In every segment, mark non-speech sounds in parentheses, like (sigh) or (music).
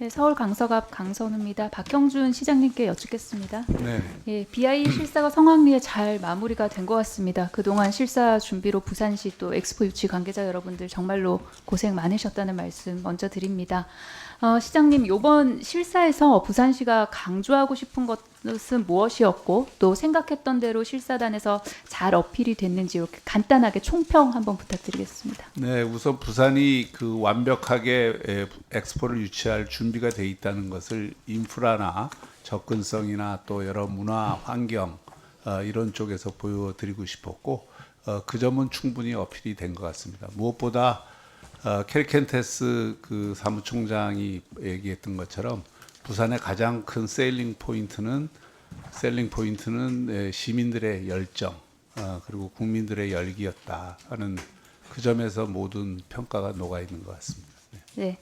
네, 서울 강서갑 강선우입니다. 박형준 시장님께 여쭙겠습니다. 네. 예, BI 실사가 성황리에 잘 마무리가 된 것 같습니다. 그동안 실사 준비로 부산시 또 엑스포 유치 관계자 여러분들 정말로 고생 많으셨다는 말씀 먼저 드립니다. 어, 시장님, 이번 실사에서 부산시가 강조하고 싶은 것 은 무엇이었고 또 생각했던 대로 실사단에서 잘 어필이 됐는지 이렇게 간단하게 총평 한번 부탁드리겠습니다. 네, 우선 부산이 그 완벽하게 에, 엑스포를 유치할 준비가 돼 있다는 것을 인프라나 접근성이나 또 여러 문화 환경 어, 이런 쪽에서 보여드리고 싶었고 어, 그 점은 충분히 어필이 된 것 같습니다. 무엇보다 어, 켈켄테스 그 사무총장이 얘기했던 것처럼 부산의 가장 큰 셀링 포인트는 셀링 포인트는 에, 시민들의 열정 어, 그리고 국민들의 열기였다 하는 그 점에서 모든 평가가 녹아 있는 것 같습니다. 네. 네.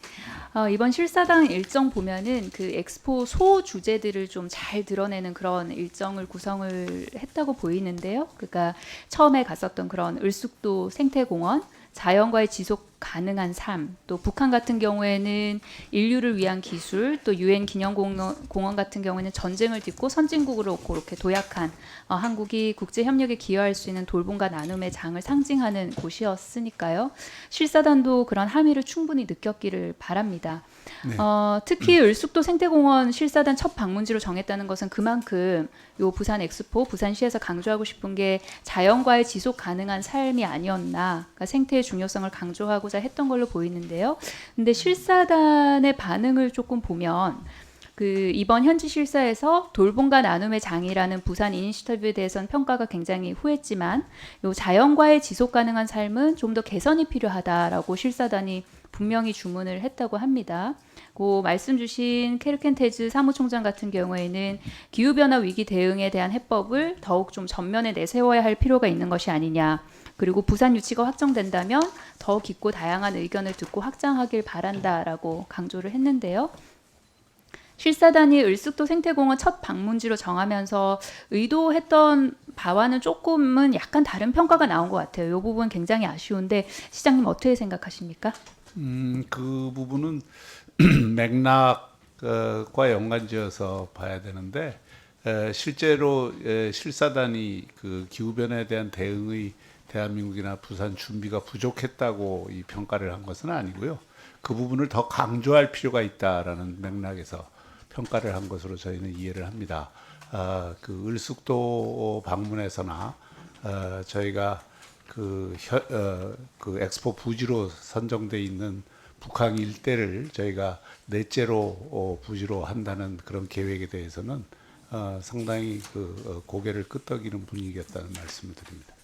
어, 이번 실사당 일정 보면은 그 엑스포 소 주제들을 좀 잘 드러내는 그런 일정을 구성을 했다고 보이는데요. 그러니까 처음에 갔었던 그런 을숙도 생태공원, 자연과의 지속 가능한 삶, 또 북한 같은 경우에는 인류를 위한 기술, 또 유엔 기념공원 공원 같은 경우에는 전쟁을 딛고 선진국으로 그렇게 도약한 어, 한국이 국제 협력에 기여할 수 있는 돌봄과 나눔의 장을 상징하는 곳이었으니까요. 실사단도 그런 함의를 충분히 느꼈기를 바랍니다. 어, 특히 을숙도 생태공원 실사단 첫 방문지로 정했다는 것은 그만큼 요 부산 엑스포 부산시에서 강조하고 싶은 게 자연과의 지속 가능한 삶이 아니었나 그러니까 생태의 중요성을 강조하고 자 했던 걸로 보이는데요. 근데 실사단의 반응을 조금 보면 그 이번 현지 실사에서 돌봄과 나눔의 장이라는 부산 이니시티브에 대해서는 평가가 굉장히 후했지만 요 자연과의 지속 가능한 삶은 좀 더 개선이 필요하다라고 실사단이 분명히 주문을 했다고 합니다. 그 말씀 주신 케르켄테즈 사무총장 같은 경우에는 기후 변화 위기 대응에 대한 해법을 더욱 좀 전면에 내세워야 할 필요가 있는 것이 아니냐. 그리고 부산 유치가 확정된다면 더 깊고 다양한 의견을 듣고 확장하길 바란다라고 강조를 했는데요. 실사단이 을숙도 생태공원 첫 방문지로 정하면서 의도했던 바와는 조금은 약간 다른 평가가 나온 것 같아요. 이 부분 굉장히 아쉬운데 시장님 어떻게 생각하십니까? 음, 그 부분은 (clears throat) 맥락과 연관지어서 봐야 되는데 에, 실제로 에, 실사단이 그 기후 변화에 대한 대응의 대한민국이나 부산 준비가 부족했다고 이 평가를 한 것은 아니고요. 그 부분을 더 강조할 필요가 있다라는 맥락에서 평가를 한 것으로 저희는 이해를 합니다. 아, 그 을숙도 방문에서나 어, 저희가 그, 혀, 어, 그 엑스포 부지로 선정돼 있는 북한 일대를 저희가 넷째로 어, 부지로 한다는 그런 계획에 대해서는 어, 상당히 그 어, 고개를 끄덕이는 분위기였다는 말씀을 드립니다.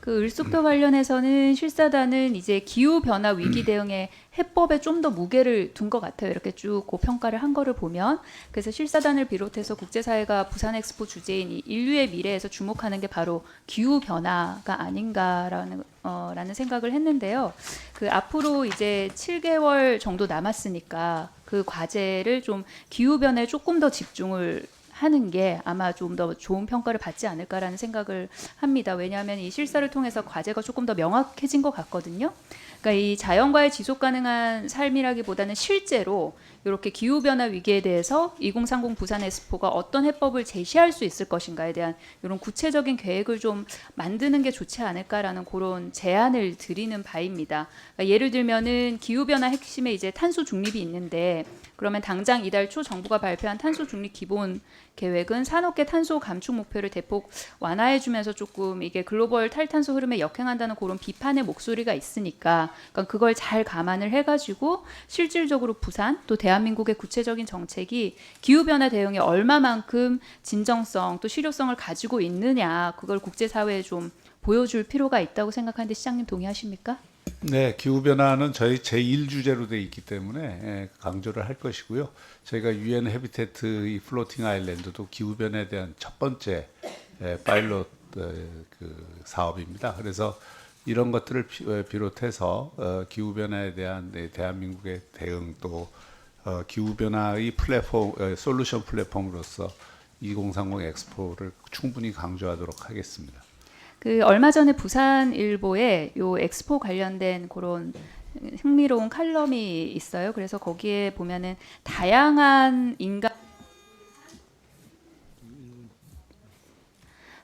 그 을숙도 관련해서는 실사단은 이제 기후 변화 위기 대응의 해법에 좀 더 무게를 둔 것 같아요. 이렇게 쭉그 평가를 한 거를 보면 그래서 실사단을 비롯해서 국제사회가 부산 엑스포 주제인 이 인류의 미래에서 주목하는 게 바로 기후 변화가 아닌가라는 어, 라는 생각을 했는데요. 그 앞으로 이제 7개월 정도 남았으니까 그 과제를 좀 기후 변화에 조금 더 집중을 하는 게 아마 좀 더 좋은 평가를 받지 않을까라는 생각을 합니다. 왜냐하면 이 실사를 통해서 과제가 조금 더 명확해진 것 같거든요. 그러니까 이 자연과의 지속 가능한 삶이라기보다는 실제로 이렇게 기후 변화 위기에 대해서 2030 부산 엑스포가 어떤 해법을 제시할 수 있을 것인가에 대한 이런 구체적인 계획을 좀 만드는 게 좋지 않을까라는 그런 제안을 드리는 바입니다. 그러니까 예를 들면은 기후 변화 핵심에 이제 탄소 중립이 있는데 그러면 당장 이달 초 정부가 발표한 탄소 중립 기본 계획은 산업계 탄소 감축 목표를 대폭 완화해주면서 조금 이게 글로벌 탈탄소 흐름에 역행한다는 그런 비판의 목소리가 있으니까 그러니까 그걸 잘 감안을 해가지고 실질적으로 부산 또 대한 민국의 구체적인 정책이 기후 변화 대응에 얼마만큼 진정성 또 실효성을 가지고 있느냐 그걸 국제사회에 좀 보여줄 필요가 있다고 생각하는데 시장님 동의하십니까? 네, 기후 변화는 저희 제1 주제로 돼 있기 때문에 예, 강조를 할 것이고요. 저희가 유엔 헤비테트 이 플로팅 아일랜드도 기후 변화에 대한 첫 번째 예, 파일럿 어, 그 사업입니다. 그래서 이런 것들을 비- 어, 비롯해서 어, 기후 변화에 대한 네, 대한민국의 대응 또 어, 기후 변화의 플랫폼 어, 솔루션 플랫폼으로서 2030 엑스포를 충분히 강조하도록 하겠습니다. 그 얼마 전에 부산 일보에 요 엑스포 관련된 그런 흥미로운 칼럼이 있어요. 그래서 거기에 보면은 다양한 인간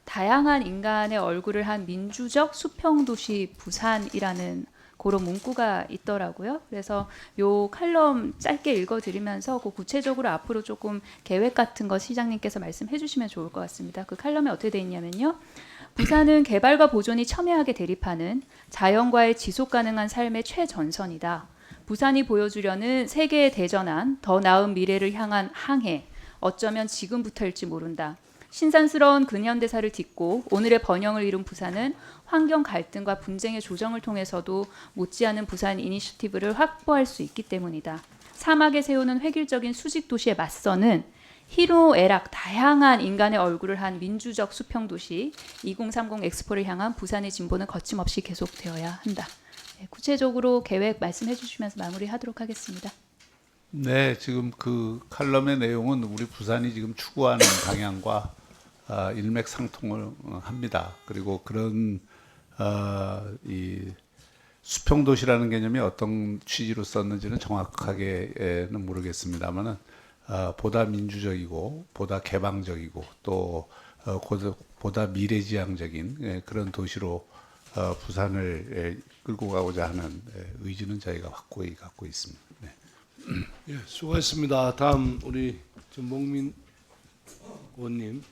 다양한 인간의 얼굴을 한 민주적 수평 도시 부산이라는 그런 문구가 있더라고요. 그래서 요 칼럼 짧게 읽어드리면서 그 구체적으로 앞으로 조금 계획 같은 거 시장님께서 말씀해 주시면 좋을 것 같습니다. 그 칼럼에 어떻게 돼 있냐면요. 부산은 개발과 보존이 첨예하게 대립하는 자연과의 지속 가능한 삶의 최전선이다. 부산이 보여주려는 세계에 대전한 더 나은 미래를 향한 항해. 어쩌면 지금부터일지 모른다. 신산스러운 근현대사를 딛고 오늘의 번영을 이룬 부산은 환경 갈등과 분쟁의 조정을 통해서도 못지않은 부산 이니셔티브를 확보할 수 있기 때문이다. 사막에 세우는 획일적인 수직 도시에 맞서는 희로애락 다양한 인간의 얼굴을 한 민주적 수평 도시 2030 엑스포를 향한 부산의 진보는 거침없이 계속되어야 한다. 네, 구체적으로 계획 말씀해 주시면서 마무리하도록 하겠습니다. 네, 지금 그 칼럼의 내용은 우리 부산이 지금 추구하는 방향과 아, 일맥상통을 어, 합니다. 그리고 그런 어, 이 수평 도시라는 개념이 어떤 취지로 썼는지는 정확하게는 모르겠습니다만은 어, 보다 민주적이고 보다 개방적이고 또 어, 보다 미래지향적인 예, 그런 도시로 어, 부산을 예, 끌고 가고자 하는 예, 의지는 저희가 확고히 갖고 있습니다. 네. 예, 수고하셨습니다. 다음 우리 전봉민 의원님.